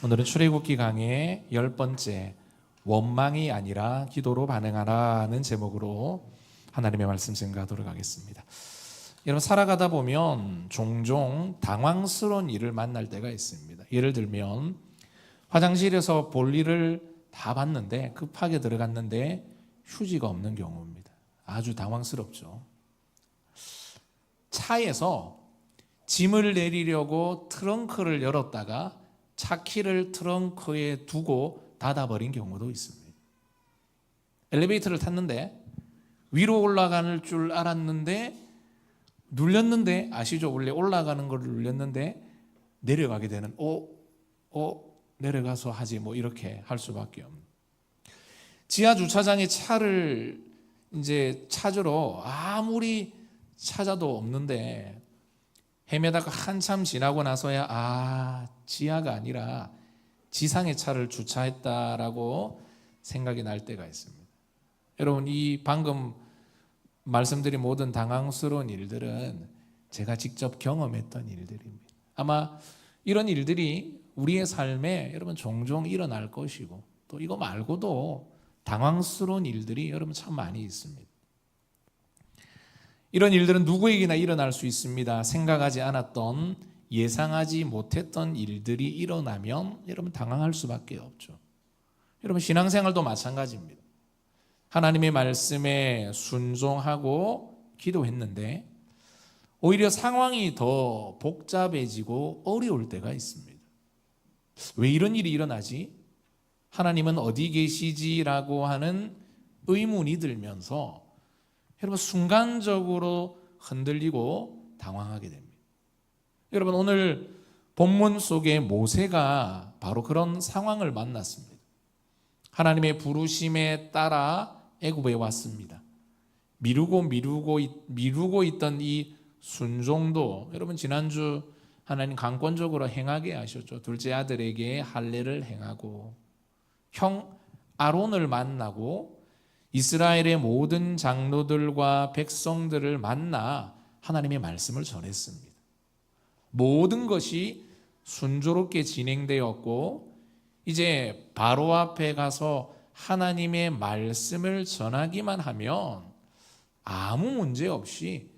오늘은 출애굽기 강의 열 번째 원망이 아니라 기도로 반응하라는 제목으로 하나님의 말씀 증가하도록 하겠습니다. 여러분 살아가다 보면 종종 당황스러운 일을 만날 때가 있습니다. 예를 들면 화장실에서 볼 일을 다 봤는데 급하게 들어갔는데 휴지가 없는 경우입니다. 아주 당황스럽죠. 차에서 짐을 내리려고 트렁크를 열었다가 차 키를 트렁크에 두고 닫아버린 경우도 있습니다. 엘리베이터를 탔는데 위로 올라가는 줄 알았는데 눌렸는데 아시죠? 원래 올라가는 걸 눌렸는데 내려가게 되는 어, 어 내려가서 하지 뭐 이렇게 할 수밖에 없는. 지하 주차장에 차를 이제 찾으러 아무리 찾아도 없는데 헤매다가 한참 지나고 나서야 아 지하가 아니라 지상에 차를 주차했다라고 생각이 날 때가 있습니다. 여러분 이 방금 말씀드린 모든 당황스러운 일들은 제가 직접 경험했던 일들입니다. 아마 이런 일들이 우리의 삶에 여러분 종종 일어날 것이고 또 이거 말고도 당황스러운 일들이 여러분 참 많이 있습니다. 이런 일들은 누구에게나 일어날 수 있습니다. 생각하지 않았던 예상하지 못했던 일들이 일어나면 여러분 당황할 수밖에 없죠. 여러분 신앙생활도 마찬가지입니다. 하나님의 말씀에 순종하고 기도했는데 오히려 상황이 더 복잡해지고 어려울 때가 있습니다. 왜 이런 일이 일어나지? 하나님은 어디 계시지라고 하는 의문이 들면서 여러분 순간적으로 흔들리고 당황하게 됩니다. 여러분 오늘 본문 속에 모세가 바로 그런 상황을 만났습니다. 하나님의 부르심에 따라 애굽에 왔습니다. 미루고 미루고 미루고 있던 이 순종도 여러분 지난주 하나님 강권적으로 행하게 하셨죠. 둘째 아들에게 할례를 행하고 형 아론을 만나고 이스라엘의 모든 장로들과 백성들을 만나 하나님의 말씀을 전했습니다. 모든 것이 순조롭게 진행되었고 이제 바로 앞에 가서 하나님의 말씀을 전하기만 하면 아무 문제 없이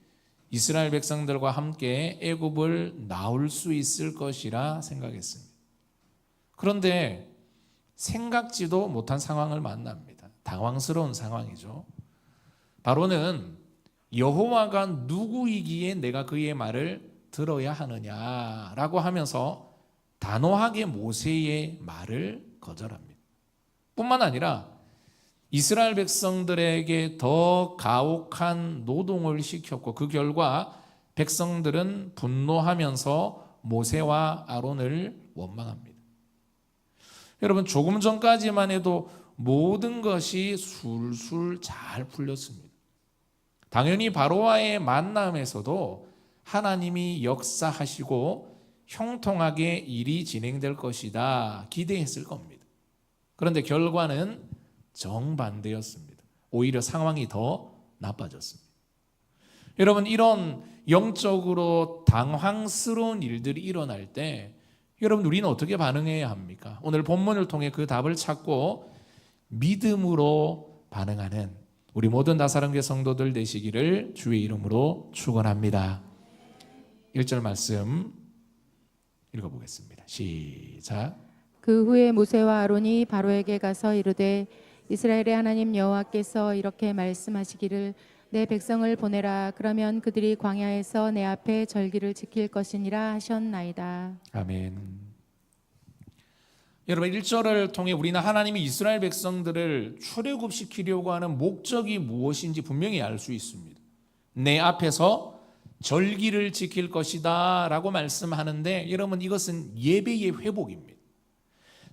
이스라엘 백성들과 함께 애굽을 나올 수 있을 것이라 생각했습니다. 그런데 생각지도 못한 상황을 만납니다. 당황스러운 상황이죠. 바로는 여호와가 누구이기에 내가 그의 말을 들어야 하느냐라고 하면서 단호하게 모세의 말을 거절합니다. 뿐만 아니라 이스라엘 백성들에게 더 가혹한 노동을 시켰고 그 결과 백성들은 분노하면서 모세와 아론을 원망합니다. 여러분 조금 전까지만 해도 모든 것이 술술 잘 풀렸습니다. 당연히 바로와의 만남에서도 하나님이 역사하시고 형통하게 일이 진행될 것이다 기대했을 겁니다. 그런데 결과는 정반대였습니다. 오히려 상황이 더 나빠졌습니다. 여러분 이런 영적으로 당황스러운 일들이 일어날 때 여러분 우리는 어떻게 반응해야 합니까? 오늘 본문을 통해 그 답을 찾고 믿음으로 반응하는 우리 모든 나사랑교 성도들 되시기를 주의 이름으로 축원합니다. 1절 말씀 읽어보겠습니다. 시작. 그 후에 모세와 아론이 바로에게 가서 이르되 이스라엘의 하나님 여호와께서 이렇게 말씀하시기를 내 백성을 보내라 그러면 그들이 광야에서 내 앞에 절기를 지킬 것이니라 하셨나이다. 아멘. 여러분 1절을 통해 우리는 하나님이 이스라엘 백성들을 출애굽시키려고 하는 목적이 무엇인지 분명히 알 수 있습니다. 내 앞에서 절기를 지킬 것이다라고 말씀하는데 여러분 이것은 예배의 회복입니다.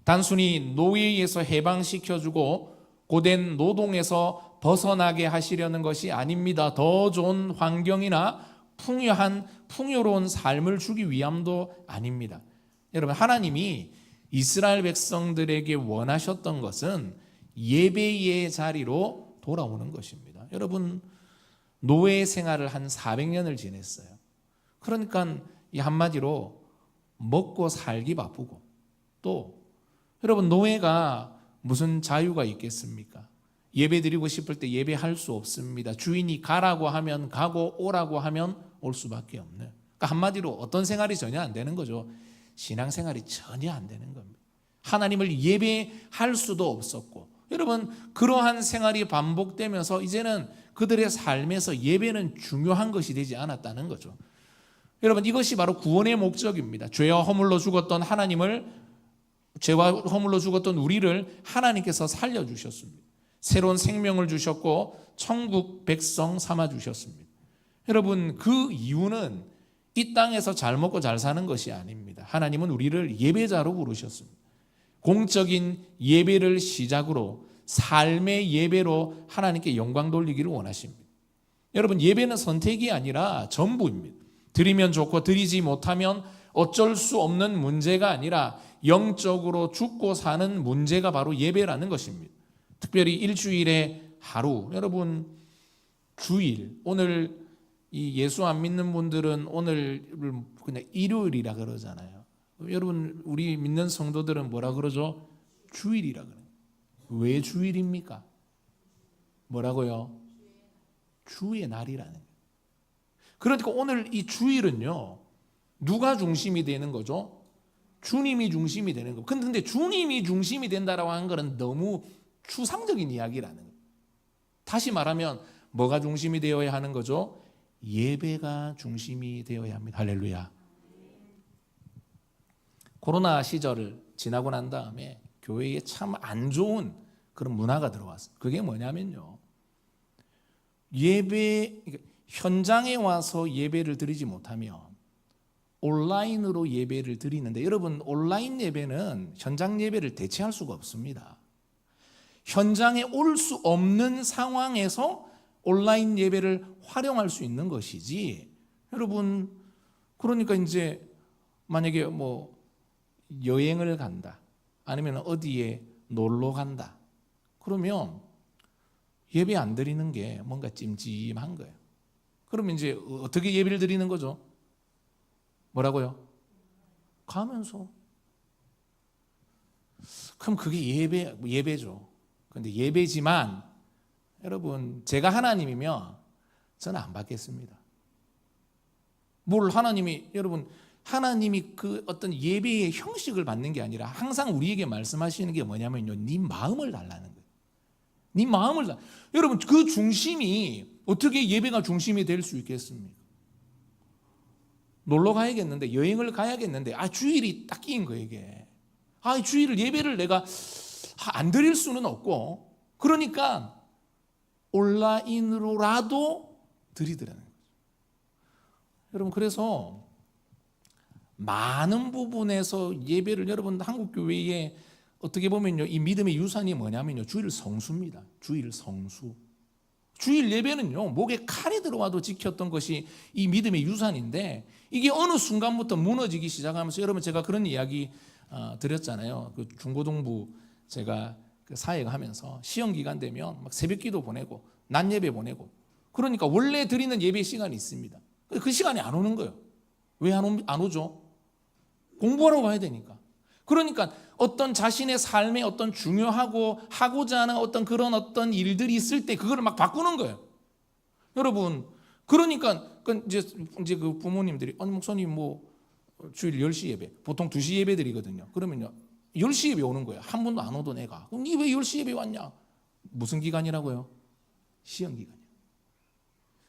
단순히 노예에서 해방시켜 주고 고된 노동에서 벗어나게 하시려는 것이 아닙니다. 더 좋은 환경이나 풍요한 풍요로운 삶을 주기 위함도 아닙니다. 여러분 하나님이 이스라엘 백성들에게 원하셨던 것은 예배의 자리로 돌아오는 것입니다. 여러분 노예 생활을 한 400년을 지냈어요. 그러니까 이 한마디로 먹고 살기 바쁘고 또 여러분 노예가 무슨 자유가 있겠습니까? 예배 드리고 싶을 때 예배할 수 없습니다. 주인이 가라고 하면 가고 오라고 하면 올 수밖에 없는. 그러니까 한마디로 어떤 생활이 전혀 안 되는 거죠. 신앙 생활이 전혀 안 되는 겁니다. 하나님을 예배할 수도 없었고 여러분 그러한 생활이 반복되면서 이제는 그들의 삶에서 예배는 중요한 것이 되지 않았다는 거죠. 여러분 이것이 바로 구원의 목적입니다. 죄와 허물로 죽었던 하나님을 죄와 허물로 죽었던 우리를 하나님께서 살려 주셨습니다. 새로운 생명을 주셨고 천국 백성 삼아 주셨습니다. 여러분 그 이유는 이 땅에서 잘 먹고 잘 사는 것이 아닙니다. 하나님은 우리를 예배자로 부르셨습니다. 공적인 예배를 시작으로 삶의 예배로 하나님께 영광 돌리기를 원하십니다. 여러분 예배는 선택이 아니라 전부입니다. 드리면 좋고 드리지 못하면 어쩔 수 없는 문제가 아니라 영적으로 죽고 사는 문제가 바로 예배라는 것입니다. 특별히 일주일에 하루 여러분 주일 오늘 이 예수 안 믿는 분들은 오늘을 그냥 일요일이라 그러잖아요. 여러분 우리 믿는 성도들은 뭐라 그러죠? 주일이라 그래요. 왜 주일입니까? 뭐라고요? 주의 날이라는. 그러니까 오늘 이 주일은요. 누가 중심이 되는 거죠? 주님이 중심이 되는 거. 근데 근데 주님이 중심이 된다라고 하는 거는 너무 추상적인 이야기라는 거예요. 다시 말하면 뭐가 중심이 되어야 하는 거죠? 예배가 중심이 되어야 합니다. 할렐루야. 코로나 시절을 지나고 난 다음에 교회에 참 안 좋은 그런 문화가 들어왔어요. 그게 뭐냐면요. 예배 그러니까 현장에 와서 예배를 드리지 못하면 온라인으로 예배를 드리는데 여러분 온라인 예배는 현장 예배를 대체할 수가 없습니다. 현장에 올 수 없는 상황에서 온라인 예배를 활용할 수 있는 것이지. 여러분 그러니까 이제 만약에 뭐 여행을 간다. 아니면 어디에 놀러 간다. 그러면 예배 안 드리는 게 뭔가 찜찜한 거예요. 그러면 이제 어떻게 예배를 드리는 거죠? 뭐라고요? 가면서. 그럼 그게 예배 예배죠. 근데 예배지만 여러분 제가 하나님이면 저는 안 받겠습니다. 뭘 하나님이 여러분 하나님이 그 어떤 예배의 형식을 받는 게 아니라 항상 우리에게 말씀하시는 게 뭐냐면요. 네 마음을 달라는 거예요. 네 마음을 달. 여러분 그 중심이 어떻게 예배가 중심이 될 수 있겠습니까? 놀러 가야겠는데 여행을 가야겠는데 아 주일이 딱 끼인 거예요 이게. 아 주일을 예배를 내가 안 드릴 수는 없고 그러니까 온라인으로라도 드리더라는 거죠. 여러분 그래서 많은 부분에서 예배를 여러분 한국 교회에 어떻게 보면요 이 믿음의 유산이 뭐냐면요 주일 성수입니다. 주일 성수. 주일 예배는요 목에 칼이 들어와도 지켰던 것이 이 믿음의 유산인데 이게 어느 순간부터 무너지기 시작하면서 여러분 제가 그런 이야기 어, 드렸잖아요. 그 중고등부 제가 그 사역하면서 시험 기간 되면 막 새벽기도 보내고 낮 예배 보내고 그러니까 원래 드리는 예배 시간이 있습니다. 그 시간에 안 오는 거예요. 왜 안 오죠? 공부하러 가야 되니까. 그러니까 어떤 자신의 삶에 어떤 중요하고 하고자 하는 어떤 그런 어떤 일들이 있을 때 그거를 막 바꾸는 거예요. 여러분, 그러니까 그 이제 이제 그 부모님들이 아니 목사님 뭐 주일 10시 예배 보통 2시 예배 드리거든요. 그러면요. 10시 예배 오는 거예요. 한 번도 안 오던 애가. 그럼 니왜 10시 예배 왔냐? 무슨 기간이라고요? 시험 기간이요.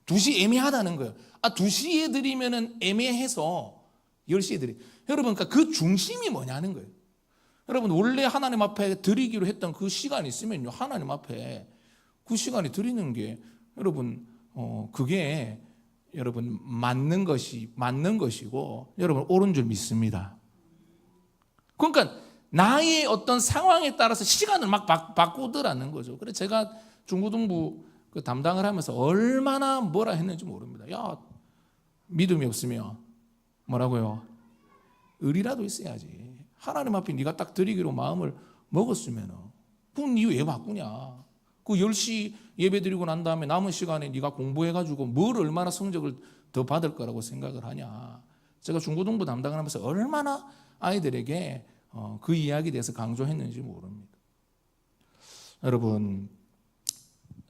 2시 애매하다는 거예요. 아, 2시에 드리면은 애매해서 10시에 드리. 여러분, 그러니까 그 중심이 뭐냐는 거예요. 여러분, 원래 하나님 앞에 드리기로 했던 그 시간이 있으면요. 하나님 앞에 그 시간에 드리는 게 여러분, 어, 그게 여러분 맞는 것이 맞는 것이고 여러분 옳은 줄 믿습니다. 그러니까 나의 어떤 상황에 따라서 시간을 막 바, 바꾸더라는 거죠. 그래서 제가 중고등부 그 담당을 하면서 얼마나 뭐라 했는지 모릅니다. 야 믿음이 없으면 뭐라고요? 의리라도 있어야지. 하나님 앞에 네가 딱 드리기로 마음을 먹었으면 그럼 네왜 바꾸냐? 그 10시 예배 드리고 난 다음에 남은 시간에 네가 공부해 가지고 뭘 얼마나 성적을 더 받을 거라고 생각을 하냐? 제가 중고등부 담당을 하면서 얼마나 아이들에게 어, 그 이야기에 대해서 강조했는지 모릅니다. 여러분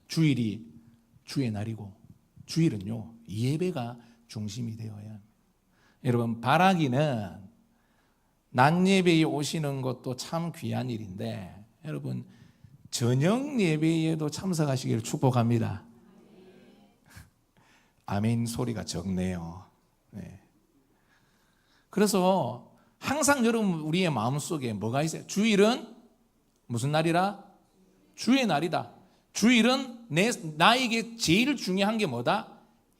주일이 주의 날이고 주일은요 예배가 중심이 되어야 합니다. 여러분 바라기는 낮 예배에 오시는 것도 참 귀한 일인데 여러분 저녁 예배에도 참석하시기를 축복합니다. 아멘 소리가 적네요. 네. 그래서 항상 여러분 우리의 마음속에 뭐가 있어요? 주일은 무슨 날이라? 주의 날이다. 주일은 내 나에게 제일 중요한 게 뭐다?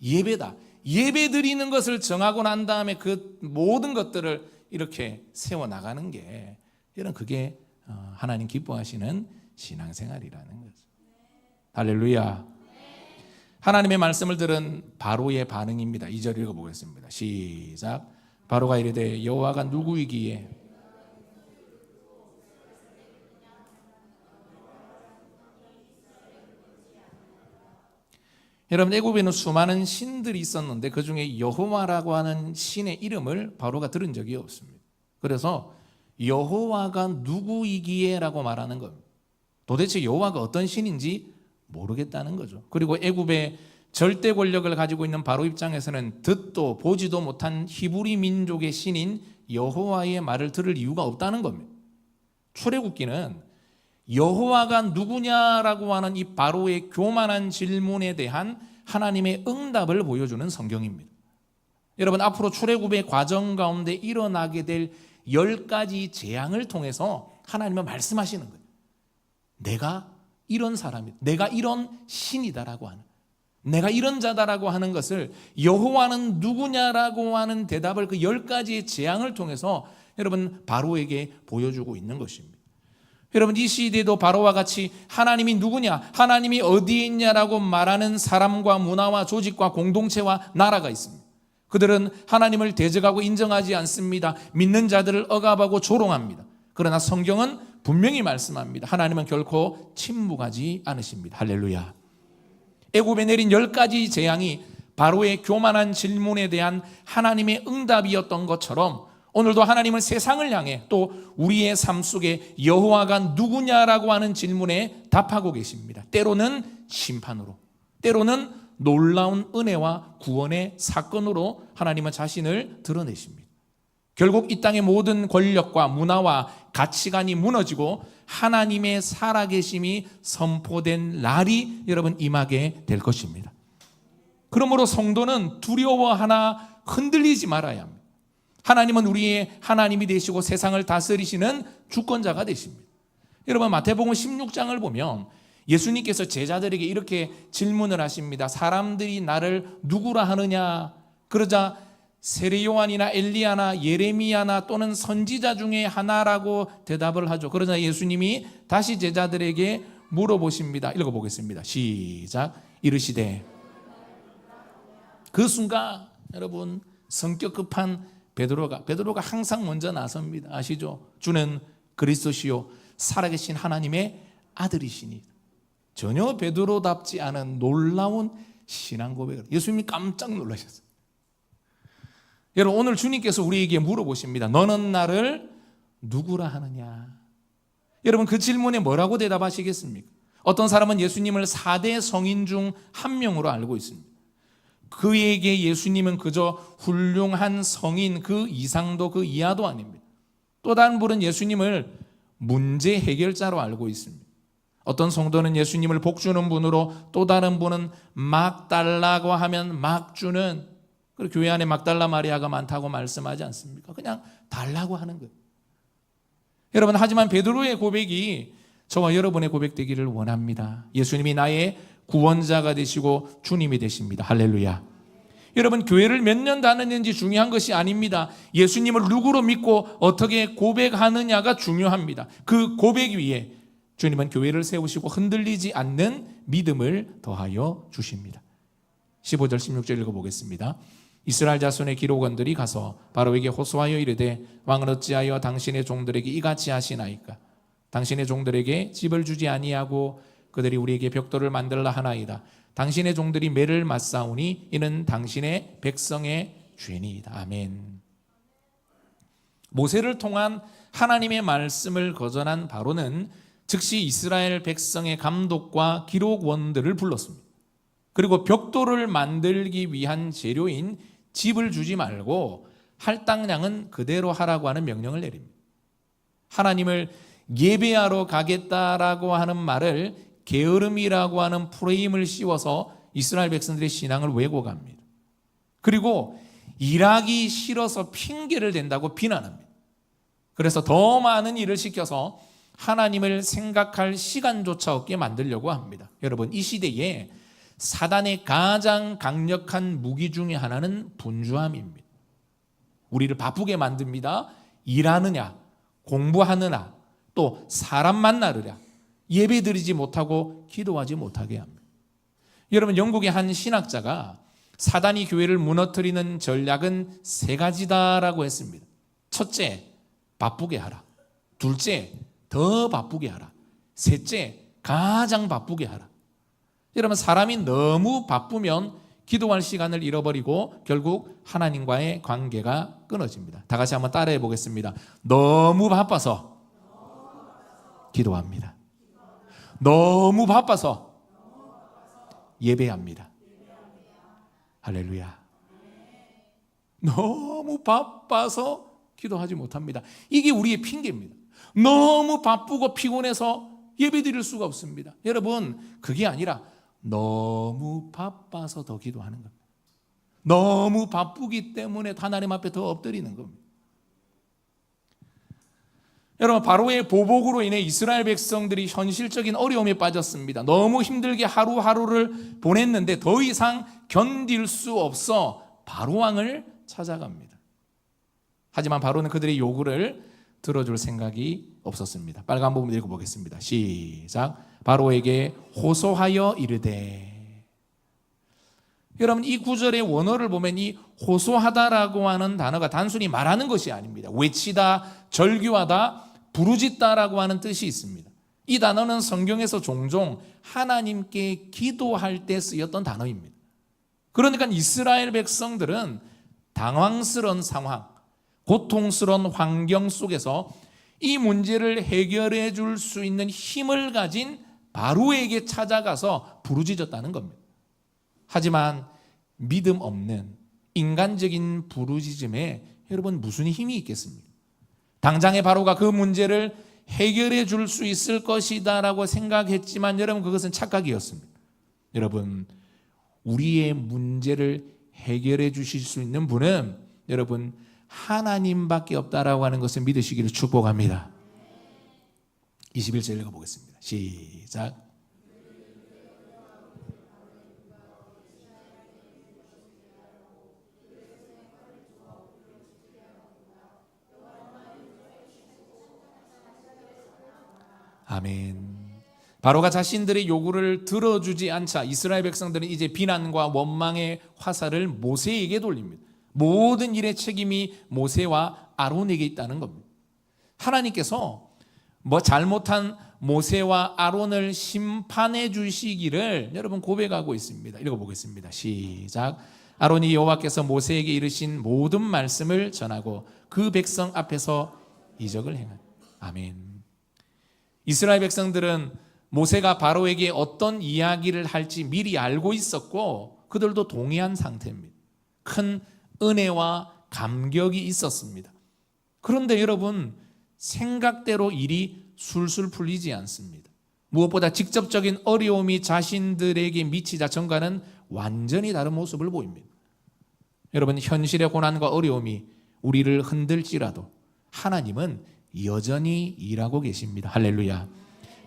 예배다. 예배 드리는 것을 정하고 난 다음에 그 모든 것들을 이렇게 세워 나가는 게 이런 그게 어, 하나님 기뻐하시는 신앙생활이라는 거죠. 할렐루야. 하나님의 말씀을 들은 바로의 반응입니다. 2절 읽어보겠습니다. 시작. 바로가 이르되 여호와가 누구이기에 여러분 애굽에는 수많은 신들이 있었는데 그 중에 여호와라고 하는 신의 이름을 바로가 들은 적이 없습니다. 그래서 여호와가 누구이기에라고 말하는 겁니다. 도대체 여호와가 어떤 신인지 모르겠다는 거죠. 그리고 애굽의 절대 권력을 가지고 있는 바로 입장에서는 듣도 보지도 못한 히브리 민족의 신인 여호와의 말을 들을 이유가 없다는 겁니다. 출애굽기는 여호와가 누구냐라고 하는 이 바로의 교만한 질문에 대한 하나님의 응답을 보여주는 성경입니다. 여러분 앞으로 출애굽의 과정 가운데 일어나게 될 열 가지 재앙을 통해서 하나님은 말씀하시는 거예요. 내가 이런 사람이, 내가 이런 신이다라고 하는, 내가 이런 자다라고 하는 것을 여호와는 누구냐라고 하는 대답을 그 열 가지의 재앙을 통해서 여러분 바로에게 보여주고 있는 것입니다. 여러분 이 시대도 바로와 같이 하나님이 누구냐, 하나님이 어디에 있냐라고 말하는 사람과 문화와 조직과 공동체와 나라가 있습니다. 그들은 하나님을 대적하고 인정하지 않습니다. 믿는 자들을 억압하고 조롱합니다. 그러나 성경은 분명히 말씀합니다. 하나님은 결코 침묵하지 않으십니다. 할렐루야. 애굽에 내린 열 가지 재앙이 바로의 교만한 질문에 대한 하나님의 응답이었던 것처럼 오늘도 하나님은 세상을 향해 또 우리의 삶 속에 여호와가 누구냐라고 하는 질문에 답하고 계십니다. 때로는 심판으로, 때로는 놀라운 은혜와 구원의 사건으로 하나님은 자신을 드러내십니다. 결국 이 땅의 모든 권력과 문화와 가치관이 무너지고 하나님의 살아계심이 선포된 날이 여러분 임하게 될 것입니다. 그러므로 성도는 두려워 하나 흔들리지 말아야 합니다. 하나님은 우리의 하나님이 되시고 세상을 다스리시는 주권자가 되십니다. 여러분 마태복음 16장을 보면 예수님께서 제자들에게 이렇게 질문을 하십니다. 사람들이 나를 누구라 하느냐? 그러자 세례 요한이나 엘리야나 예레미야나 또는 선지자 중에 하나라고 대답을 하죠. 그러자 예수님이 다시 제자들에게 물어보십니다. 읽어보겠습니다. 시작. 이르시되 그 순간 여러분 성격 급한 베드로가 베드로가 항상 먼저 나섭니다. 아시죠? 주는 그리스도시요 살아계신 하나님의 아들이시니 전혀 베드로답지 않은 놀라운 신앙 고백을 예수님이 깜짝 놀라셨어요. 여러분 오늘 주님께서 우리에게 물어보십니다. 너는 나를 누구라 하느냐? 여러분 그 질문에 뭐라고 대답하시겠습니까? 어떤 사람은 예수님을 4대 성인 중 한 명으로 알고 있습니다. 그에게 예수님은 그저 훌륭한 성인 그 이상도 그 이하도 아닙니다. 또 다른 분은 예수님을 문제 해결자로 알고 있습니다. 어떤 성도는 예수님을 복 주는 분으로 또 다른 분은 막 달라고 하면 막 주는 그리고 교회 안에 막달라 마리아가 많다고 말씀하지 않습니까? 그냥 달라고 하는 거예요. 여러분 하지만 베드로의 고백이 저와 여러분의 고백 되기를 원합니다. 예수님이 나의 구원자가 되시고 주님이 되십니다. 할렐루야. 여러분 교회를 몇 년 다녔는지 중요한 것이 아닙니다. 예수님을 누구로 믿고 어떻게 고백하느냐가 중요합니다. 그 고백 위에 주님은 교회를 세우시고 흔들리지 않는 믿음을 더하여 주십니다. 15절 16절 읽어보겠습니다. 이스라엘 자손의 기록원들이 가서 바로에게 호소하여 이르되 왕은 어찌하여 당신의 종들에게 이같이 하시나이까? 당신의 종들에게 집을 주지 아니하고 그들이 우리에게 벽돌을 만들라 하나이다. 당신의 종들이 매를 맞사오니 이는 당신의 백성의 죄니이다. 아멘. 모세를 통한 하나님의 말씀을 거절한 바로는 즉시 이스라엘 백성의 감독과 기록원들을 불렀습니다. 그리고 벽돌을 만들기 위한 재료인 집을 주지 말고 할당량은 그대로 하라고 하는 명령을 내립니다. 하나님을 예배하러 가겠다라고 하는 말을 게으름이라고 하는 프레임을 씌워서 이스라엘 백성들의 신앙을 왜곡합니다. 그리고 일하기 싫어서 핑계를 댄다고 비난합니다. 그래서 더 많은 일을 시켜서 하나님을 생각할 시간조차 없게 만들려고 합니다. 여러분, 이 시대에 사단의 가장 강력한 무기 중의 하나는 분주함입니다. 우리를 바쁘게 만듭니다. 일하느냐, 공부하느냐, 또 사람 만나느냐, 예배 드리지 못하고 기도하지 못하게 합니다. 여러분, 영국의 한 신학자가 사단이 교회를 무너뜨리는 전략은 세 가지다라고 했습니다. 첫째, 바쁘게 하라. 둘째, 더 바쁘게 하라. 셋째, 가장 바쁘게 하라. 여러분, 사람이 너무 바쁘면 기도할 시간을 잃어버리고 결국 하나님과의 관계가 끊어집니다. 다 같이 한번 따라해 보겠습니다. 너무 바빠서 기도합니다. 너무 바빠서 예배합니다. 할렐루야. 너무 바빠서 기도하지 못합니다. 이게 우리의 핑계입니다. 너무 바쁘고 피곤해서 예배 드릴 수가 없습니다. 여러분, 그게 아니라 너무 바빠서 더 기도하는 겁니다. 너무 바쁘기 때문에 하나님 앞에 더 엎드리는 겁니다. 여러분, 바로의 보복으로 인해 이스라엘 백성들이 현실적인 어려움에 빠졌습니다. 너무 힘들게 하루하루를 보냈는데 더 이상 견딜 수 없어 바로 왕을 찾아갑니다. 하지만 바로는 그들의 요구를 들어줄 생각이 없었습니다. 빨간 부분 읽어보겠습니다. 시작. 바로에게 호소하여 이르되. 여러분 이 구절의 원어를 보면 이 호소하다라고 하는 단어가 단순히 말하는 것이 아닙니다. 외치다, 절규하다, 부르짖다라고 하는 뜻이 있습니다. 이 단어는 성경에서 종종 하나님께 기도할 때 쓰였던 단어입니다. 그러니까 이스라엘 백성들은 당황스러운 상황, 고통스러운 환경 속에서 이 문제를 해결해 줄 수 있는 힘을 가진 바로에게 찾아가서 부르짖었다는 겁니다. 하지만 믿음 없는 인간적인 부르짖음에 여러분 무슨 힘이 있겠습니까? 당장의 바로가 그 문제를 해결해 줄 수 있을 것이다라고 생각했지만 여러분 그것은 착각이었습니다. 여러분 우리의 문제를 해결해 주실 수 있는 분은 여러분 하나님밖에 없다라고 하는 것을 믿으시기를 축복합니다. 21절 읽어보겠습니다. 시작. 아멘. 바로가 자신들의 요구를 들어주지 않자 이스라엘 백성들은 이제 비난과 원망의 화살을 모세에게 돌립니다. 모든 일의 책임이 모세와 아론에게 있다는 겁니다. 하나님께서 뭐 잘못한 모세와 아론을 심판해 주시기를 여러분 고백하고 있습니다. 읽어보겠습니다. 시작. 아론이 여호와께서 모세에게 이르신 모든 말씀을 전하고 그 백성 앞에서 이적을 행한. 아멘. 이스라엘 백성들은 모세가 바로에게 어떤 이야기를 할지 미리 알고 있었고 그들도 동의한 상태입니다. 큰 은혜와 감격이 있었습니다. 그런데 여러분 생각대로 일이 술술 풀리지 않습니다. 무엇보다 직접적인 어려움이 자신들에게 미치자 전과는 완전히 다른 모습을 보입니다. 여러분 현실의 고난과 어려움이 우리를 흔들지라도 하나님은 여전히 일하고 계십니다. 할렐루야.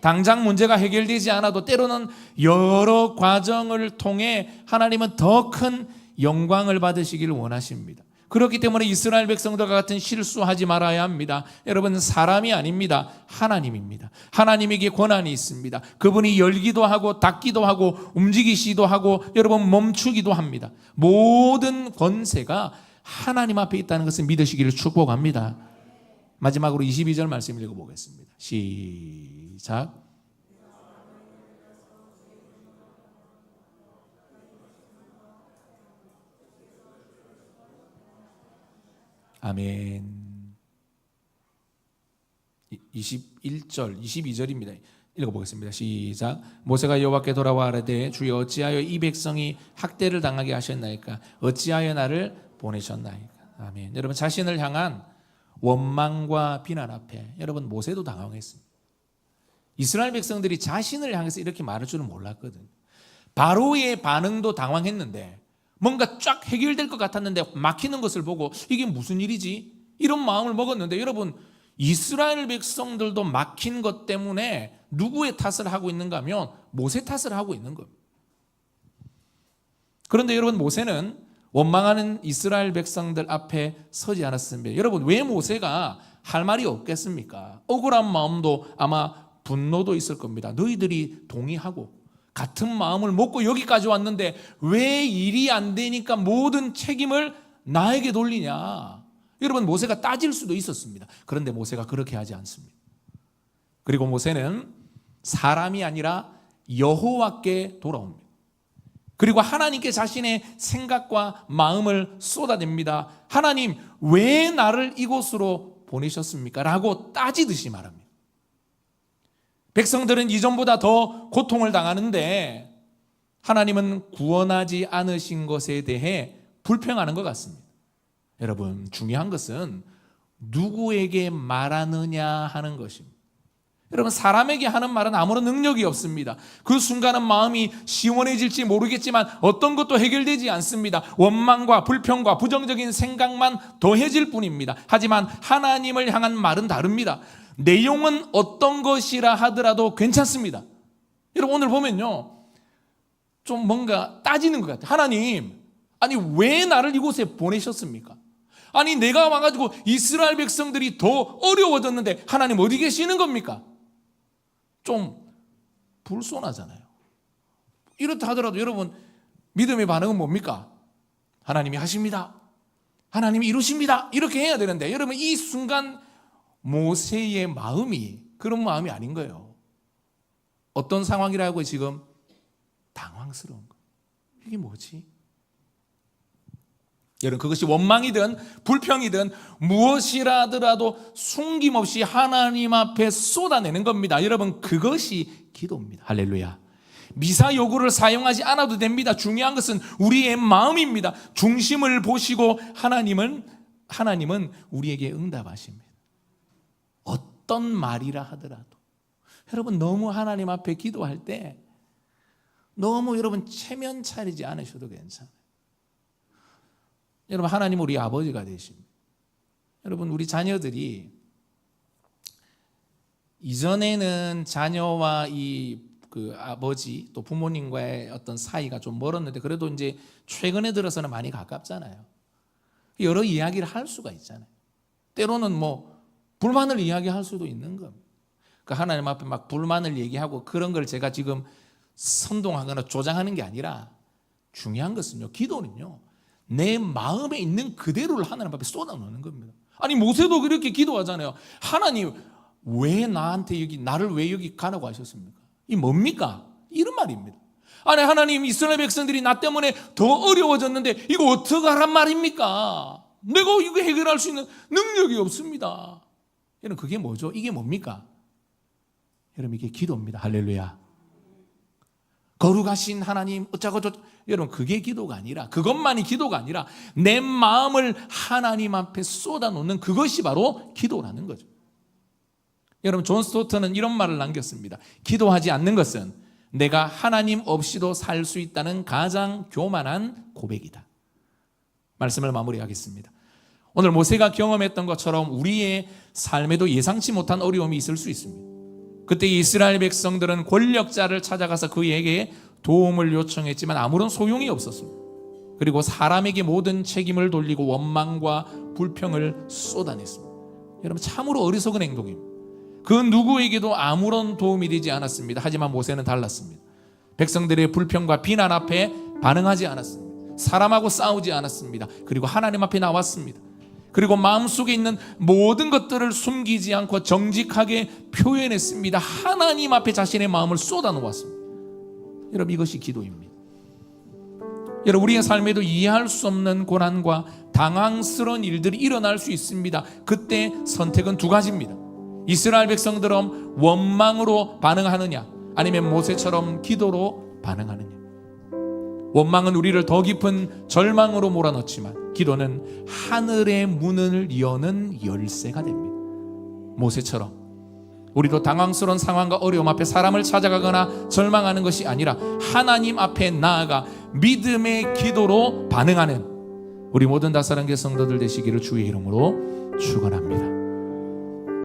당장 문제가 해결되지 않아도 때로는 여러 과정을 통해 하나님은 더큰 영광을 받으시기를 원하십니다. 그렇기 때문에 이스라엘 백성들과 같은 실수하지 말아야 합니다. 여러분 사람이 아닙니다. 하나님입니다. 하나님에게 권한이 있습니다. 그분이 열기도 하고 닫기도 하고 움직이시기도 하고 여러분 멈추기도 합니다. 모든 권세가 하나님 앞에 있다는 것을 믿으시기를 축복합니다. 마지막으로 22절 말씀 읽어보겠습니다. 시작. 아멘. 21절, 22절입니다. 읽어보겠습니다. 시작. 모세가 여호와께 돌아와 아뢰되 주여 어찌하여 이 백성이 학대를 당하게 하셨나이까? 어찌하여 나를 보내셨나이까? 아멘. 여러분 자신을 향한 원망과 비난 앞에 여러분 모세도 당황했습니다. 이스라엘 백성들이 자신을 향해서 이렇게 말할 줄은 몰랐거든요. 바로의 반응도 당황했는데 뭔가 쫙 해결될 것 같았는데 막히는 것을 보고 이게 무슨 일이지? 이런 마음을 먹었는데 여러분 이스라엘 백성들도 막힌 것 때문에 누구의 탓을 하고 있는가 하면 모세 탓을 하고 있는 겁니다. 그런데 여러분 모세는 원망하는 이스라엘 백성들 앞에 서지 않았습니다. 여러분 왜 모세가 할 말이 없겠습니까? 억울한 마음도 아마 분노도 있을 겁니다. 너희들이 동의하고 같은 마음을 먹고 여기까지 왔는데 왜 일이 안 되니까 모든 책임을 나에게 돌리냐? 여러분 모세가 따질 수도 있었습니다. 그런데 모세가 그렇게 하지 않습니다. 그리고 모세는 사람이 아니라 여호와께 돌아옵니다. 그리고 하나님께 자신의 생각과 마음을 쏟아냅니다. 하나님, 왜 나를 이곳으로 보내셨습니까? 라고 따지듯이 말합니다. 백성들은 이전보다 더 고통을 당하는데 하나님은 구원하지 않으신 것에 대해 불평하는 것 같습니다. 여러분, 중요한 것은 누구에게 말하느냐 하는 것입니다. 여러분, 사람에게 하는 말은 아무런 능력이 없습니다. 그 순간은 마음이 시원해질지 모르겠지만 어떤 것도 해결되지 않습니다. 원망과 불평과 부정적인 생각만 더해질 뿐입니다. 하지만 하나님을 향한 말은 다릅니다. 내용은 어떤 것이라 하더라도 괜찮습니다. 여러분, 오늘 보면요. 좀 뭔가 따지는 것 같아요. 하나님, 아니, 왜 나를 이곳에 보내셨습니까? 아니, 내가 와가지고 이스라엘 백성들이 더 어려워졌는데 하나님 어디 계시는 겁니까? 좀 불손하잖아요. 이렇다 하더라도 여러분 믿음의 반응은 뭡니까? 하나님이 하십니다. 하나님이 이루십니다. 이렇게 해야 되는데 여러분 이 순간 모세의 마음이 그런 마음이 아닌 거예요. 어떤 상황이라고 지금 당황스러운 거. 이게 뭐지? 여러분 그것이 원망이든 불평이든 무엇이라 하더라도 숨김없이 하나님 앞에 쏟아내는 겁니다. 여러분 그것이 기도입니다. 할렐루야. 미사 요구를 사용하지 않아도 됩니다. 중요한 것은 우리의 마음입니다. 중심을 보시고 하나님은 하나님은 우리에게 응답하십니다. 어떤 말이라 하더라도 여러분 너무 하나님 앞에 기도할 때 너무 여러분 체면 차리지 않으셔도 괜찮아요. 여러분 하나님 우리 아버지가 되십니다. 여러분 우리 자녀들이 이전에는 자녀와 이 그 아버지 또 부모님과의 어떤 사이가 좀 멀었는데 그래도 이제 최근에 들어서는 많이 가깝잖아요. 여러 이야기를 할 수가 있잖아요. 때로는 뭐 불만을 이야기할 수도 있는 겁니다. 그 하나님 앞에 막 불만을 얘기하고 그런 걸 제가 지금 선동하거나 조장하는 게 아니라 중요한 것은요. 기도는요. 내 마음에 있는 그대로를 하나님 앞에 쏟아놓는 겁니다. 아니 모세도 그렇게 기도하잖아요. 하나님 왜 나한테 여기 나를 왜 여기 가라고 하셨습니까? 이 뭡니까? 이런 말입니다. 아니 하나님 이스라엘 백성들이 나 때문에 더 어려워졌는데 이거 어떻게 하란 말입니까? 내가 이거 해결할 수 있는 능력이 없습니다. 여러분 그게 뭐죠? 이게 뭡니까? 여러분 이게 기도입니다. 할렐루야. 거룩하신 하나님 어쩌고 저 여러분 그게 기도가 아니라 그것만이 기도가 아니라 내 마음을 하나님 앞에 쏟아놓는 그것이 바로 기도라는 거죠. 여러분 존 스토트는 이런 말을 남겼습니다. 기도하지 않는 것은 내가 하나님 없이도 살 수 있다는 가장 교만한 고백이다. 말씀을 마무리하겠습니다. 오늘 모세가 경험했던 것처럼 우리의 삶에도 예상치 못한 어려움이 있을 수 있습니다. 그때 이스라엘 백성들은 권력자를 찾아가서 그에게 도움을 요청했지만 아무런 소용이 없었습니다. 그리고 사람에게 모든 책임을 돌리고 원망과 불평을 쏟아냈습니다. 여러분 참으로 어리석은 행동입니다. 그 누구에게도 아무런 도움이 되지 않았습니다. 하지만 모세는 달랐습니다. 백성들의 불평과 비난 앞에 반응하지 않았습니다. 사람하고 싸우지 않았습니다. 그리고 하나님 앞에 나왔습니다. 그리고 마음속에 있는 모든 것들을 숨기지 않고 정직하게 표현했습니다. 하나님 앞에 자신의 마음을 쏟아놓았습니다. 여러분 이것이 기도입니다. 여러분 우리의 삶에도 이해할 수 없는 고난과 당황스러운 일들이 일어날 수 있습니다. 그때 선택은 두 가지입니다. 이스라엘 백성들은 원망으로 반응하느냐 아니면 모세처럼 기도로 반응하느냐 원망은 우리를 더 깊은 절망으로 몰아넣지만 기도는 하늘의 문을 여는 열쇠가 됩니다. 모세처럼 우리도 당황스러운 상황과 어려움 앞에 사람을 찾아가거나 절망하는 것이 아니라 하나님 앞에 나아가 믿음의 기도로 반응하는 우리 모든 다사랑계 성도들 되시기를 주의 이름으로 축원합니다.